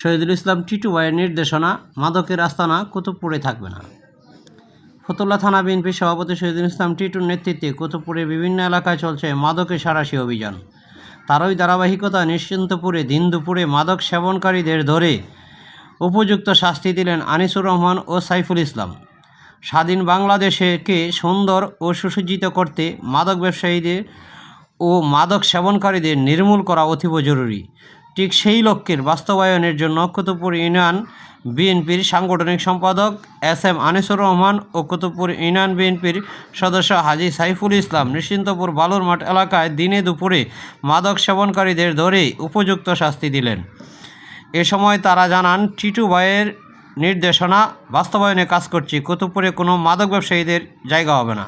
শহীদুল ইসলাম টিটু ভাইয়ের নির্দেশনা, মাদকের আস্তানা কুতুবপুরে থাকবে না। ফতুল্লা থানা বিএনপির সভাপতি শহীদুল ইসলাম টিটুর নেতৃত্বে কুতুবপুরের বিভিন্ন এলাকায় চলছে মাদকের সারাশি অভিযান। তারই ধারাবাহিকতা নিশ্চিন্তপুরে দিন দুপুরে মাদক সেবনকারীদের ধরে উপযুক্ত শাস্তি দিলেন আনিসুর রহমান ও সাইফুল ইসলাম। স্বাধীন বাংলাদেশকে সুন্দর ও সুসজ্জিত করতে মাদক ব্যবসায়ীদের ও মাদক সেবনকারীদের নির্মূল করা অতীব জরুরি। ঠিক সেই লক্ষ্যের বাস্তবায়নের জন্য কুতুবপুর ইউনিয়ন বিএনপির সাংগঠনিক সম্পাদক এস এম আনিসুর রহমান ও কুতুবপুর ইউনিয়ন বিএনপির সদস্য হাজি সাইফুল ইসলাম নিশ্চিন্তপুর বালুরমাঠ এলাকায় দিনে দুপুরে মাদক সেবনকারীদের ধরে উপযুক্ত শাস্তি দিলেন। এ সময় তারা জানান, টিটু ভাইয়ের নির্দেশনা বাস্তবায়নে কাজ করছি কুতুবপুরে কোনো মাদক ব্যবসায়ীদের জায়গা হবে না।